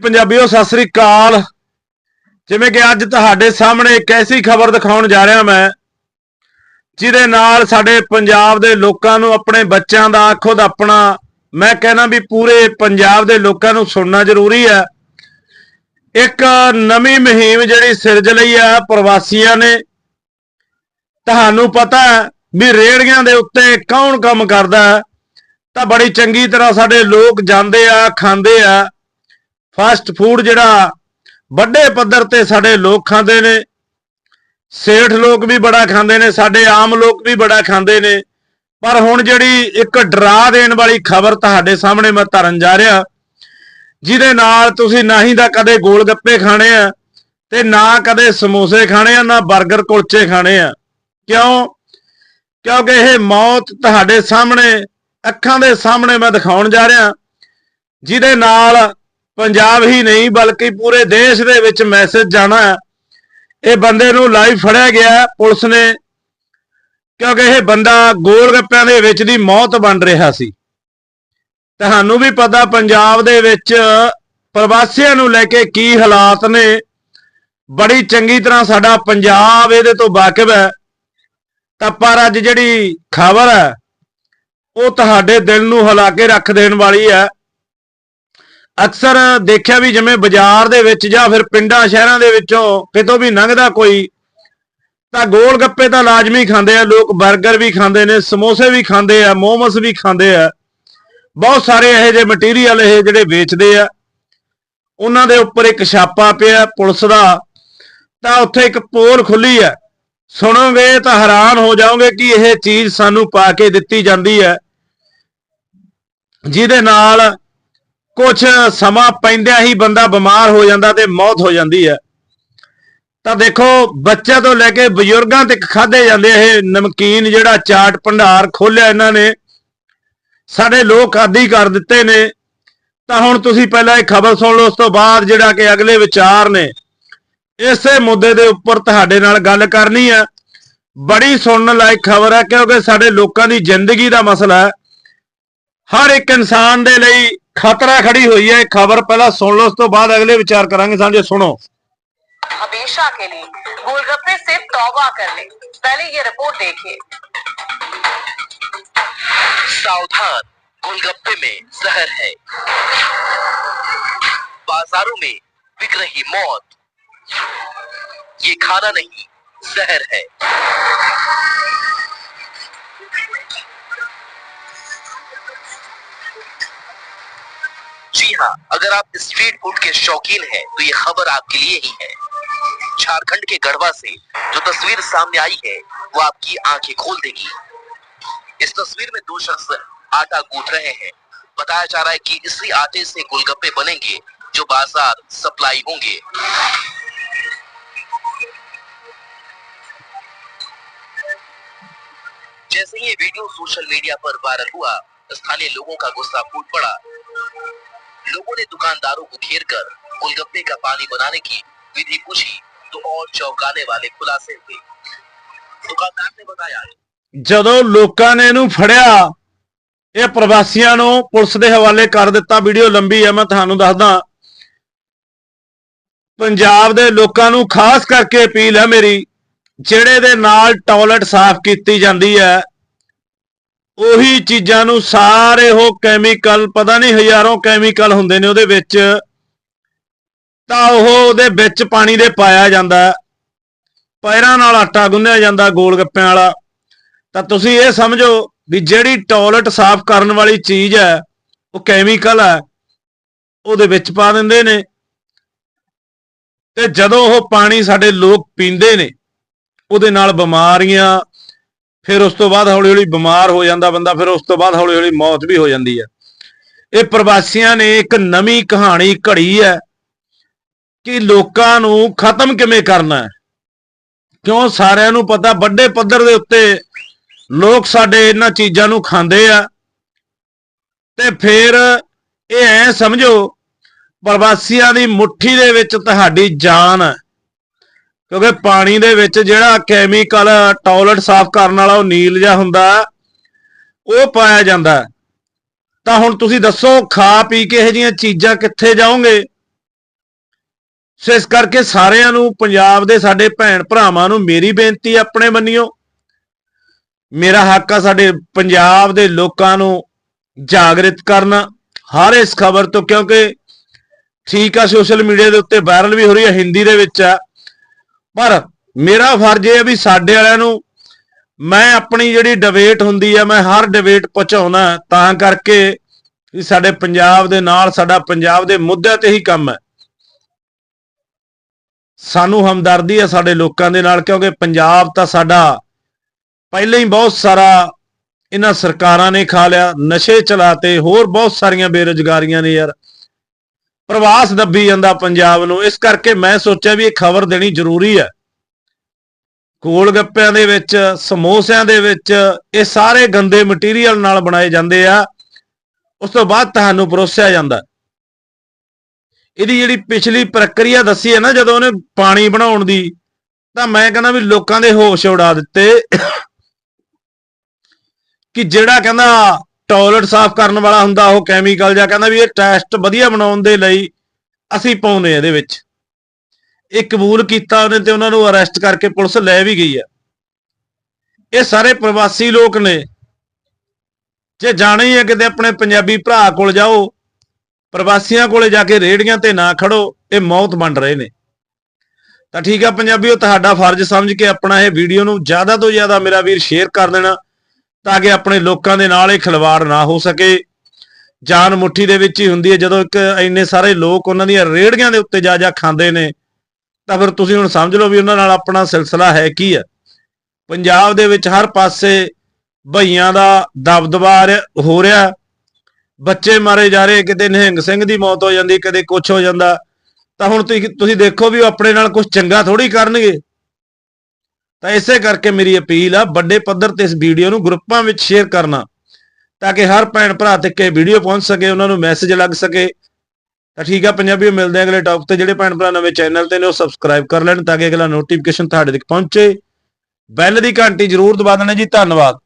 ਪੰਜਾਬੀਓ, ਸਤਿ ਸ੍ਰੀ ਅਕਾਲ। ਜਿਵੇਂ ਕਿ ਅੱਜ ਤੁਹਾਡੇ ਸਾਹਮਣੇ ਇੱਕ ਐਸੀ ਖਬਰ ਦਿਖਾਉਣ ਜਾ ਰਿਹਾ ਮੈਂ, ਜਿਹਦੇ ਨਾਲ ਸਾਡੇ ਪੰਜਾਬ ਦੇ ਲੋਕਾਂ ਨੂੰ, ਆਪਣੇ ਬੱਚਿਆਂ ਦਾ ਖੁਦ ਆਪਣਾ, ਮੈਂ ਕਹਿਣਾ ਵੀ ਪੂਰੇ ਪੰਜਾਬ ਦੇ ਲੋਕਾਂ ਨੂੰ ਸੁਣਨਾ ਜ਼ਰੂਰੀ ਹੈ। ਇੱਕ ਨਵੀਂ ਮੁਹਿੰਮ ਜਿਹੜੀ ਸਿਰਜ ਲਈ ਹੈ, ਪ੍ਰਵਾਸੀਆਂ ਨੇ, ਤੁਹਾਨੂੰ ਪਤਾ ਵੀ ਰੇੜੀਆਂ ਦੇ ਉੱਤੇ ਕੌਣ ਕੰਮ ਕਰਦਾ ਤਾਂ ਬੜੀ ਚੰਗੀ ਤਰ੍ਹਾਂ ਸਾਡੇ ਲੋਕ ਜਾਂਦੇ ਆ, ਖਾਂਦੇ ਆ। ਫਾਸਟ ਫੂਡ ਜਿਹੜਾ ਵੱਡੇ ਪੱਧਰ ਤੇ ਸਾਡੇ ਲੋਕ ਖਾਂਦੇ ਨੇ, ਸੇਠ ਲੋਕ ਵੀ ਬੜਾ ਖਾਂਦੇ ਨੇ, ਸਾਡੇ ਆਮ ਲੋਕ ਵੀ ਬੜਾ ਖਾਂਦੇ ਨੇ। ਪਰ ਹੁਣ ਜਿਹੜੀ ਇੱਕ ਡਰਾ ਦੇਣ ਵਾਲੀ ਖਬਰ ਤੁਹਾਡੇ ਸਾਹਮਣੇ ਮੈਂ ਧਰਨ ਜਾ ਰਿਹਾ, ਜਿਹਦੇ ਨਾਲ ਤੁਸੀਂ ਨਾ ਹੀ ਦਾ ਕਦੇ ਗੋਲ ਗੱਪੇ ਖਾਣੇ ਆ, ਤੇ ਨਾ ਕਦੇ ਸਮੋਸੇ ਖਾਣੇ ਆ, ਨਾ 버ਗਰ ਕੁਲਚੇ ਖਾਣੇ ਆ। ਕਿਉਂ? ਕਿਉਂਕਿ ਇਹ ਮੌਤ ਤੁਹਾਡੇ ਸਾਹਮਣੇ, ਅੱਖਾਂ ਦੇ ਸਾਹਮਣੇ ਮੈਂ ਦਿਖਾਉਣ ਜਾ ਰਿਹਾ, ਜਿਹਦੇ ਨਾਲ ਪੰਜਾਬ ਹੀ ਨਹੀਂ, ਬਲਕਿ ਪੂਰੇ ਦੇਸ਼ ਦੇ ਵਿੱਚ ਮੈਸੇਜ ਜਾਣਾ ਇਹ ਬੰਦੇ ਨੂੰ ਲਾਈਵ ਫੜਿਆ ਗਿਆ ਪੁਲਿਸ ਨੇ, ਕਿਉਂਕਿ ਇਹ ਬੰਦਾ ਗੋਲ ਗੱਪਿਆਂ ਦੇ ਵਿੱਚ ਦੀ ਮੌਤ ਬਣ ਰਿਹਾ ਸੀ। ਤੁਹਾਨੂੰ ਵੀ ਪਤਾ ਪੰਜਾਬ ਦੇ ਵਿੱਚ ਪ੍ਰਵਾਸੀਆਂ ਨੂੰ ਲੈ ਕੇ ਕੀ ਹਾਲਾਤ ਨੇ। ਬੜੀ ਚੰਗੀ ਤਰ੍ਹਾਂ ਸਾਡਾ ਪੰਜਾਬ ਇਹਦੇ ਤੋਂ ਵਾਕਿਫ ਹੈ। ਤਾਂ ਪਰ ਅੱਜ ਜਿਹੜੀ ਖਬਰ ਹੈ, ਉਹ ਤੁਹਾਡੇ ਦਿਲ ਨੂੰ ਹਿਲਾ ਕੇ ਰੱਖ ਦੇਣ ਵਾਲੀ ਹੈ। ਅਕਸਰ ਦੇਖਿਆ ਵੀ ਜਿਵੇਂ ਬਾਜ਼ਾਰ ਦੇ ਵਿੱਚ ਜਾਂ ਫਿਰ ਪਿੰਡਾਂ, ਸ਼ਹਿਰਾਂ ਦੇ ਵਿੱਚੋਂ ਕਿਤੋਂ ਵੀ ਲੰਘਦਾ ਕੋਈ, ਤਾਂ ਗੋਲ ਗੱਪੇ ਤਾਂ ਲਾਜ਼ਮੀ ਖਾਂਦੇ ਆ, ਲੋਕ 버ਗਰ ਵੀ ਖਾਂਦੇ ਨੇ, ਸਮੋਸੇ ਵੀ ਖਾਂਦੇ ਆ, ਮੋਮਸ ਵੀ ਖਾਂਦੇ ਆ। ਬਹੁਤ ਸਾਰੇ ਇਹੋ ਜਿਹੇ ਮਟੀਰੀਅਲ ਇਹ ਜਿਹੜੇ ਵੇਚਦੇ ਆ। ਉਹਨਾਂ ਦੇ ਉੱਪਰ ਇੱਕ ਛਾਪਾ ਪਿਆ ਪੁਲਿਸ ਦਾ, ਤਾਂ ਉੱਥੇ ਇੱਕ ਪੋਲ ਖੁੱਲੀ ਹੈ ਸੁਣੋਗੇ ਤਾਂ ਹੈਰਾਨ ਹੋ ਜਾਓਗੇ ਕਿ ਇਹ ਚੀਜ਼ ਸਾਨੂੰ ਪਾ ਕੇ ਦਿੱਤੀ ਜਾਂਦੀ ਹੈ ਜਿਹਦੇ ਨਾਲ ਕੁਝ ਸਮਾਂ ਪੈਂਦਿਆਂ ਹੀ ਬੰਦਾ ਬਿਮਾਰ ਹੋ ਜਾਂਦਾ ਤੇ ਮੌਤ ਹੋ ਜਾਂਦੀ ਹੈ। ਤਾਂ ਦੇਖੋ, ਬੱਚਿਆਂ ਤੋਂ ਲੈ ਕੇ ਬਜ਼ੁਰਗਾਂ ਤੱਕ ਖਾਦੇ ਜਾਂਦੇ ਇਹ ਨਮਕੀਨ ਜਿਹੜਾ ਚਾਟ ਭੰਡਾਰ ਖੋਲਿਆ ਇਹਨਾਂ ਨੇ। ਸਾਡੇ ਲੋਕ ਆਦੀ ਕਰ ਦਿੱਤੇ ਨੇ। ਤਾਂ ਹੁਣ ਤੁਸੀਂ ਪਹਿਲਾਂ ਇਹ ਖਬਰ ਸੁਣ ਲਓ, ਉਸ ਤੋਂ ਬਾਅਦ ਜਿਹੜਾ ਕਿ ਅਗਲੇ ਵਿਚਾਰ ਨੇ, ਇਸੇ ਮੁੱਦੇ ਦੇ ਉੱਪਰ ਤੁਹਾਡੇ ਨਾਲ ਗੱਲ ਕਰਨੀ ਹੈ। ਬੜੀ ਸੁਣਨ ਲਾਇਕ ਖਬਰ ਹੈ, ਕਿਉਂਕਿ ਸਾਡੇ ਲੋਕਾਂ ਦੀ ਜ਼ਿੰਦਗੀ ਦਾ ਮਸਲਾ ਹੈ। ਹਰ ਇੱਕ ਇਨਸਾਨ ਦੇ ਲਈ ਖਤਰਾ ਖੜੀ ਹੋਈ ਹੈ ਇਹ ਖਬਰ ਪਹਿਲਾਂ ਸੁਣ ਲਓ ਉਸ ਤੋਂ ਬਾਅਦ ਅਗਲੇ ਵਿਚਾਰ ਕਰਾਂਗੇ ਸਾਂਝੇ ਸੁਣੋ हमेशा के लिए गोलगप्पे से तौबा कर ले पहले ये रिपोर्ट देखिए सावधान गोलगप्पे में जहर है बाजारों में बिक रही मौत ये खाना नहीं जहर है जी हाँ अगर आप स्ट्रीट फ़ूड के शौकीन हैं तो ये खबर आपके लिए ही है। झारखंड के गढ़वा से जो तस्वीर सामने आई है, वो आपकी आँखें खोल देगी। इस तस्वीर में दो शख्स आटा गूंथ रहे हैं। बताया जा रहा है कि इसी आटे से गोलगप्पे बनेंगे, जो बाज़ार सप्लाई होंगे। जैसे ही ये वीडियो सोशल मीडिया पर वायरल हुआ, स्थानीय लोगों का गुस्सा फूट पड़ा। लोगों ने दुकानदारों को घेर कर गोलगप्पे का पानी बनाने की विधि पूछी तो और चौंकाने वाले खुलासे हुए दुकानदार ने बताया ਜਦੋਂ ਲੋਕਾਂ ਨੇ ਇਹਨੂੰ ਫੜਿਆ ਇਹ ਪ੍ਰਵਾਸੀਆਂ ਨੂੰ ਪੁਲਿਸ ਦੇ ਹਵਾਲੇ ਕਰ ਦਿੱਤਾ ਵੀਡੀਓ ਲੰਬੀ ਹੈ ਮੈਂ ਤੁਹਾਨੂੰ ਦੱਸਦਾ ਪੰਜਾਬ ਦੇ ਲੋਕਾਂ ਨੂੰ ਖਾਸ ਕਰਕੇ ਅਪੀਲ ਹੈ ਮੇਰੀ ਜਿਹੜੇ ਦੇ ਨਾਲ ਟਾਇਲਟ ਸਾਫ਼ ਕੀਤੀ ਜਾਂਦੀ ਹੈ ਉਹੀ ਚੀਜ਼ਾਂ ਨੂੰ ਸਾਰੇ ਉਹ ਕੈਮੀਕਲ ਪਤਾ ਨਹੀਂ ਹਜ਼ਾਰਾਂ ਕੈਮੀਕਲ ਹੁੰਦੇ ਨੇ ਉਹਦੇ ਵਿੱਚ। ਤਾਂ ਉਹ ਉਹਦੇ ਵਿੱਚ ਪਾਣੀ ਦੇ ਪਾਇਆ ਜਾਂਦਾ। ਪੈਰਾਂ ਨਾਲ ਆਟਾ ਗੁੰਨਿਆ ਜਾਂਦਾ ਗੋਲ ਗੱਪਿਆਂ ਵਾਲਾ। ਤਾਂ ਤੁਸੀਂ ਇਹ ਸਮਝੋ ਵੀ ਜਿਹੜੀ ਟਾਇਲਟ ਸਾਫ਼ ਕਰਨ ਵਾਲੀ ਚੀਜ਼ ਹੈ, ਉਹ ਕੈਮੀਕਲ ਹੈ, ਉਹਦੇ ਵਿੱਚ ਪਾ ਦਿੰਦੇ ਨੇ। ਤੇ ਜਦੋਂ ਉਹ ਪਾਣੀ ਸਾਡੇ ਲੋਕ ਪੀਂਦੇ ਨੇ, ਉਹਦੇ ਨਾਲ ਬਿਮਾਰੀਆਂ ਫਿਰ ਉਸ ਤੋਂ ਬਾਅਦ ਹੌਲੀ ਹੌਲੀ ਬਿਮਾਰ ਹੋ ਜਾਂਦਾ ਬੰਦਾ, ਫਿਰ ਉਸ ਤੋਂ ਬਾਅਦ ਹੌਲੀ ਹੌਲੀ ਮੌਤ ਵੀ ਹੋ ਜਾਂਦੀ ਹੈ। ਇਹ ਪ੍ਰਵਾਸੀਆਂ ਨੇ ਇੱਕ ਨਵੀਂ ਕਹਾਣੀ ਘੜੀ ਹੈ ਕਿ ਲੋਕਾਂ ਨੂੰ ਖਤਮ ਕਿਵੇਂ ਕਰਨਾ ਹੈ। ਕਿਉਂ ਸਾਰਿਆਂ ਨੂੰ ਪਤਾ, ਵੱਡੇ ਪੱਧਰ ਦੇ ਉੱਤੇ ਲੋਕ ਸਾਡੇ ਇਹਨਾਂ ਚੀਜ਼ਾਂ ਨੂੰ ਖਾਂਦੇ ਆ। ਤੇ ਫਿਰ ਇਹ ਐ ਸਮਝੋ, ਪ੍ਰਵਾਸੀਆਂ ਦੀ ਮੁਠੀ ਦੇ ਵਿੱਚ ਤੁਹਾਡੀ ਜਾਨ ਹੈ। ਕਿਉਂਕਿ ਪਾਣੀ ਦੇ ਵਿੱਚ ਜਿਹੜਾ ਕੈਮੀਕਲ ਟਾਇਲਟ ਸਾਫ਼ ਕਰਨ ਵਾਲਾ ਉਹ ਨੀਲ ਜਿਹਾ ਹੁੰਦਾ, ਉਹ ਪਾਇਆ ਜਾਂਦਾ। ਤਾਂ ਹੁਣ ਤੁਸੀਂ ਦੱਸੋ, ਖਾ ਪੀ ਕੇ ਇਹ ਜੀਆਂ ਚੀਜ਼ਾਂ ਕਿੱਥੇ ਜਾਓਗੇ? ਸੋ ਇਸ ਕਰਕੇ ਸਾਰਿਆਂ ਨੂੰ, ਪੰਜਾਬ ਦੇ ਸਾਡੇ ਭੈਣ ਭਰਾਵਾਂ ਨੂੰ ਮੇਰੀ ਬੇਨਤੀ ਆਪਣੇ ਮੰਨਿਓ। ਮੇਰਾ ਹੱਕ ਆ ਸਾਡੇ ਪੰਜਾਬ ਦੇ ਲੋਕਾਂ ਨੂੰ ਜਾਗਰਿਤ ਕਰਨਾ, ਹਰ ਇਸ ਖਬਰ ਤੋਂ, ਕਿਉਂਕਿ ਠੀਕ ਆ, ਸੋਸ਼ਲ ਮੀਡੀਆ ਦੇ ਉੱਤੇ ਵਾਇਰਲ ਵੀ ਹੋ ਰਹੀ ਹੈ, ਹਿੰਦੀ ਦੇ ਵਿੱਚ ਆ। ਪਰ ਮੇਰਾ ਫਰਜ਼ ਇਹ ਹੈ ਵੀ ਸਾਡੇ ਵਾਲਿਆਂ ਨੂੰ ਮੈਂ ਆਪਣੀ ਜਿਹੜੀ ਡਿਬੇਟ ਹੁੰਦੀ ਹੈ ਮੈਂ ਹਰ ਡਿਬੇਟ ਪਹੁੰਚਾਉਣਾ ਤਾਂ ਕਰਕੇ ਵੀ ਸਾਡੇ ਪੰਜਾਬ ਦੇ ਨਾਲ ਸਾਡਾ ਪੰਜਾਬ ਦੇ ਮੁੱਦਿਆਂ ਤੇ ਹੀ ਕੰਮ ਹੈ। ਸਾਨੂੰ ਹਮਦਰਦੀ ਹੈ ਸਾਡੇ ਲੋਕਾਂ ਦੇ ਨਾਲ, ਕਿਉਂਕਿ ਪੰਜਾਬ ਤਾਂ ਸਾਡਾ ਪਹਿਲਾਂ ਹੀ ਬਹੁਤ ਸਾਰਾ ਇਹਨਾਂ ਸਰਕਾਰਾਂ ਨੇ ਖਾ ਲਿਆ, ਨਸ਼ੇ ਚਲਾਤੇ, ਹੋਰ ਬਹੁਤ ਸਾਰੀਆਂ ਬੇਰੁਜ਼ਗਾਰੀਆਂ ਨੇ ਯਾਰ। ਪ੍ਰਵਾਸ ਦੱਬੀ ਜਾਂਦਾ ਪੰਜਾਬ ਨੂੰ। ਇਸ ਕਰਕੇ ਮੈਂ ਸੋਚਿਆ ਵੀ ਇਹ ਖਬਰ ਦੇਣੀ ਜ਼ਰੂਰੀ ਹੈ। ਗੋਲ ਗੱਪਿਆਂ ਦੇ ਵਿੱਚ, ਸਮੋਸਿਆਂ ਦੇ ਵਿੱਚ ਇਹ ਸਾਰੇ ਗੰਦੇ ਮਟੀਰੀਅਲ ਨਾਲ ਬਣਾਏ ਜਾਂਦੇ ਆ। ਉਸ ਤੋਂ ਬਾਅਦ ਤੁਹਾਨੂੰ ਪਰੋਸਿਆ ਜਾਂਦਾ। ਇਹਦੀ ਜਿਹੜੀ ਪਿਛਲੀ ਪ੍ਰਕਿਰਿਆ ਦੱਸੀ ਹੈ ਨਾ, ਜਦੋਂ ਉਹਨੇ ਪਾਣੀ ਬਣਾਉਣ ਦੀ, ਤਾਂ ਮੈਂ ਕਹਿੰਦਾ ਵੀ ਲੋਕਾਂ ਦੇ ਹੋਸ਼ ਉਡਾ ਦਿੱਤੇ। ਕਿ ਜਿਹੜਾ ਕਹਿੰਦਾ ਟਾਇਲਟ ਸਾਫ਼ ਕਰਨ ਵਾਲਾ ਹੁੰਦਾ, ਉਹ ਕੈਮੀਕਲ ਜਾਂ ਕਹਿੰਦਾ ਵੀ ਇਹ ਟੈਸਟ ਵਧੀਆ ਬਣਾਉਣ ਦੇ ਲਈ ਅਸੀਂ ਪਾਉਂਦੇ ਆ ਇਹਦੇ ਵਿੱਚ। ਇਹ ਕਬੂਲ ਕੀਤਾ ਉਹਨੇ ਤੇ ਉਹਨਾਂ ਨੂੰ ਅਰੈਸਟ ਕਰਕੇ ਪੁਲਿਸ ਲੈ ਵੀ ਗਈ ਆ। ਇਹ ਸਾਰੇ ਪ੍ਰਵਾਸੀ ਲੋਕ ਨੇ। ਜੇ ਜਾਣਾ ਹੀ ਹੈ ਕਿਤੇ ਆਪਣੇ ਪੰਜਾਬੀ ਭਰਾ ਕੋਲ ਜਾਓ, ਪ੍ਰਵਾਸੀਆਂ ਕੋਲੇ ਜਾ ਕੇ ਰੇੜੀਆਂ ਤੇ ਨਾ ਖੜੋ, ਇਹ ਮੌਤ ਬਣ ਰਹੇ ਨੇ। ਤਾਂ ਠੀਕ ਆ ਪੰਜਾਬੀਓ, ਤੁਹਾਡਾ ਫਰਜ਼ ਸਮਝ ਕੇ ਆਪਣਾ ਇਹ ਵੀਡੀਓ ਨੂੰ ਜ਼ਿਆਦਾ ਤੋਂ ਜ਼ਿਆਦਾ ਮੇਰਾ ਵੀਰ ਸ਼ੇਅਰ ਕਰ ਦੇਣਾ। ਤਾਂ ਕਿ ਆਪਣੇ ਲੋਕਾਂ ਦੇ ਨਾਲ ਇਹ ਖਿਲਵਾੜ ਨਾ ਹੋ ਸਕੇ। ਜਾਨ ਮੁੱਠੀ ਦੇ ਵਿੱਚ ਹੀ ਹੁੰਦੀ ਹੈ, ਜਦੋਂ ਇੱਕ ਇੰਨੇ ਸਾਰੇ ਲੋਕ ਉਹਨਾਂ ਦੀਆਂ ਰੇੜੀਆਂ ਦੇ ਉੱਤੇ ਜਾ ਜਾ ਖਾਂਦੇ ਨੇ, ਤਾਂ ਫਿਰ ਤੁਸੀਂ ਹੁਣ ਸਮਝ ਲਓ ਵੀ ਉਹਨਾਂ ਨਾਲ ਆਪਣਾ ਸਿਲਸਿਲਾ ਹੈ ਕੀ ਹੈ ਪੰਜਾਬ ਦੇ ਵਿੱਚ ਹਰ ਪਾਸੇ ਭਈਆਂ ਦਾ ਦਬਦਬਾ ਰਿਹਾ- ਹੋ ਰਿਹਾ। ਬੱਚੇ ਮਾਰੇ ਜਾ ਰਹੇ, ਕਿਤੇ ਨਿਹੰਗ ਸਿੰਘ ਦੀ ਮੌਤ ਹੋ ਜਾਂਦੀ, ਕਦੇ ਕੁਝ ਹੋ ਜਾਂਦਾ। ਤਾਂ ਹੁਣ ਤੁਸੀਂ ਤੁਸੀਂ ਦੇਖੋ ਵੀ ਉਹ ਆਪਣੇ ਨਾਲ ਕੁਝ ਚੰਗਾ ਥੋੜੀ ਕਰਨਗੇ। ਤਾਂ ਇਸੇ ਕਰਕੇ ਮੇਰੀ ਅਪੀਲ ਆ, ਵੱਡੇ ਪੱਧਰ ਤੇ ਇਸ ਵੀਡੀਓ ਨੂੰ ਗਰੁੱਪਾਂ ਵਿੱਚ ਸ਼ੇਅਰ ਕਰਨਾ, ਤਾਂ ਕਿ ਹਰ ਭੈਣ ਭਰਾ ਤੱਕ ਇਹ ਵੀਡੀਓ ਪਹੁੰਚ ਸਕੇ, ਉਹਨਾਂ ਨੂੰ ਮੈਸੇਜ ਲੱਗ ਸਕੇ। ਤਾਂ ਠੀਕ ਆ ਪੰਜਾਬੀਓ, ਮਿਲਦੇ ਆ ਅਗਲੇ ਟੌਪ ਤੇ, ਜਿਹੜੇ ਭੈਣ ਭਰਾ ਨਵੇਂ ਚੈਨਲ ਤੇ ਨੇ, ਉਹ ਸਬਸਕ੍ਰਾਈਬ ਕਰ ਲੈਣ ਤਾਂ ਕਿ ਅਗਲਾ ਨੋਟੀਫਿਕੇਸ਼ਨ ਤੁਹਾਡੇ ਤੱਕ ਪਹੁੰਚੇ। ਬੈਲ ਦੀ ਘੰਟੀ ਜ਼ਰੂਰ ਦਬਾ ਦੇਣਾ ਜੀ, ਧੰਨਵਾਦ।